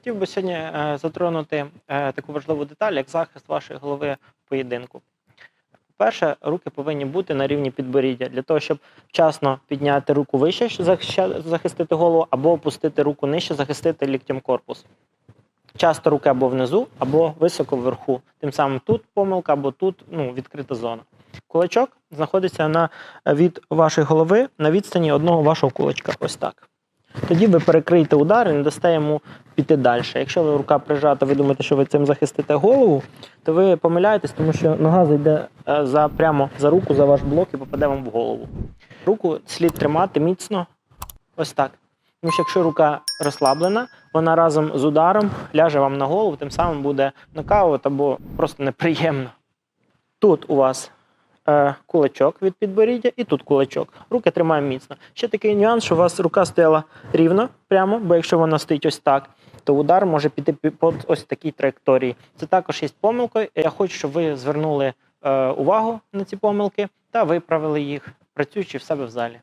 Хотів би сьогодні е, затронути е, таку важливу деталь, як захист вашої голови в поєдинку. Перше, руки повинні бути на рівні підборіддя для того, щоб вчасно підняти руку вище, щоб захистити голову, або опустити руку нижче, захистити ліктем корпус. Часто руки або внизу, або високо вверху. Тим самим тут помилка, або тут ну, відкрита зона. Кулачок знаходиться на, від вашої голови на відстані одного вашого кулачка. Ось так. Тоді ви перекриєте удар і не дасте йому піти далі. Якщо ви рука прижата, ви думаєте, що ви цим захистите голову, то ви помиляєтесь, тому що нога зайде е, за, прямо за руку, за ваш блок і попаде вам в голову. Руку слід тримати міцно, ось так. Тому що якщо рука розслаблена, вона разом з ударом ляже вам на голову, тим самим буде нокаут або просто неприємно. Тут у вас кулачок від підборіддя і тут кулачок. Руки тримаємо міцно. Ще такий нюанс, що у вас рука стояла рівно прямо, бо якщо вона стоїть ось так, то удар може піти під ось такій траєкторії. Це також є помилкою. Я хочу, щоб ви звернули е, увагу на ці помилки та виправили їх, працюючи в себе в залі.